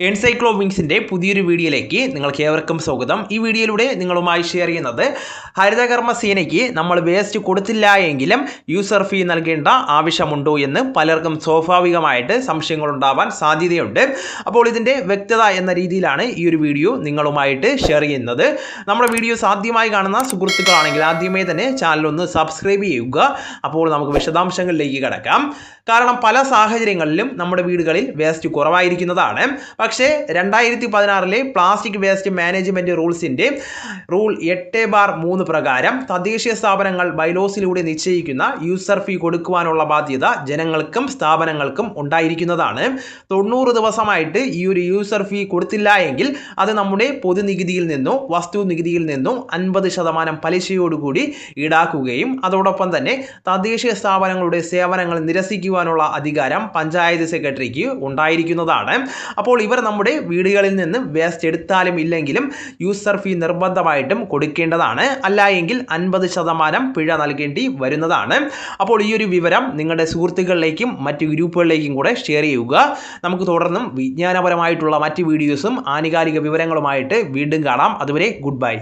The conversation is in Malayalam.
എൻസൈക്ലോ വിങ്സിന്റെ പുതിയൊരു വീഡിയോയിലേക്ക് നിങ്ങൾക്ക് ഏവർക്കും സ്വാഗതം. ഈ വീഡിയോയിലൂടെ നിങ്ങളുമായി ഷെയർ ചെയ്യുന്നത് ഹരിതകർമ്മ സേനയ്ക്ക് നമ്മൾ വേസ്റ്റ് കൊടുത്തില്ല എങ്കിലും യൂസർ ഫീ നൽകേണ്ട ആവശ്യമുണ്ടോ എന്ന് പലർക്കും സ്വാഭാവികമായിട്ട് സംശയങ്ങളുണ്ടാവാൻ സാധ്യതയുണ്ട്. അപ്പോൾ ഇതിന്റെ വ്യക്തത എന്ന രീതിയിലാണ് ഈ ഒരു വീഡിയോ നിങ്ങളുമായിട്ട് ഷെയർ ചെയ്യുന്നത്. നമ്മുടെ വീഡിയോ ആദ്യമായി കാണുന്ന സുഹൃത്തുക്കളാണെങ്കിൽ ആദ്യമേ തന്നെ ചാനൽ ഒന്ന് സബ്സ്ക്രൈബ് ചെയ്യുക. അപ്പോൾ നമുക്ക് വിശദാംശങ്ങളിലേക്ക് കിടക്കാം. കാരണം പല സാഹചര്യങ്ങളിലും നമ്മുടെ വീടുകളിൽ വേസ്റ്റ് കുറവായിരിക്കുന്നതാണ്. പക്ഷേ രണ്ടായിരത്തി പതിനാറിലെ പ്ലാസ്റ്റിക് വേസ്റ്റ് മാനേജ്മെന്റ് റൂൾസിന്റെ റൂൾ എട്ട് ബാർ മൂന്ന് പ്രകാരം തദ്ദേശീയ സ്ഥാപനങ്ങൾ ബൈലോസിലൂടെ നിശ്ചയിക്കുന്ന യൂസർ ഫീ കൊടുക്കുവാനുള്ള ബാധ്യത ജനങ്ങൾക്കും സ്ഥാപനങ്ങൾക്കും ഉണ്ടായിരിക്കുന്നതാണ്. തൊണ്ണൂറ് ദിവസമായിട്ട് ഈ ഒരു യൂസർ ഫീ കൊടുത്തില്ല എങ്കിൽ അത് നമ്മുടെ പൊതുനികുതിയിൽ നിന്നോ വസ്തു നികുതിയിൽ നിന്നോ അൻപത് ശതമാനം പലിശയോടുകൂടി ഈടാക്കുകയും അതോടൊപ്പം തന്നെ തദ്ദേശീയ സ്ഥാപനങ്ങളുടെ സേവനങ്ങൾ നിരസിക്കുവാനുള്ള അധികാരം പഞ്ചായത്ത് സെക്രട്ടറിക്ക് ഉണ്ടായിരിക്കുന്നതാണ്. അപ്പോൾ ഇവർ നമ്മുടെ വീടുകളിൽ നിന്ന് വേസ്റ്റ് എടുത്താലും ഇല്ലെങ്കിലും യൂസർ ഫീ നിർബന്ധമായിട്ടും കൊടുക്കേണ്ടതാണ്. അല്ല എങ്കിൽ അൻപത് ശതമാനം പിഴ നൽകേണ്ടി വരുന്നതാണ്. അപ്പോൾ ഈ ഒരു വിവരം നിങ്ങളുടെ സുഹൃത്തുക്കളിലേക്കും മറ്റ് ഗ്രൂപ്പുകളിലേക്കും കൂടെ ഷെയർ ചെയ്യുക. നമുക്ക് തുടർന്നും വിജ്ഞാനപരമായിട്ടുള്ള മറ്റ് വീഡിയോസും ആനുകാലിക വിവരങ്ങളുമായിട്ട് വീണ്ടും കാണാം. അതുവരെ ഗുഡ് ബൈ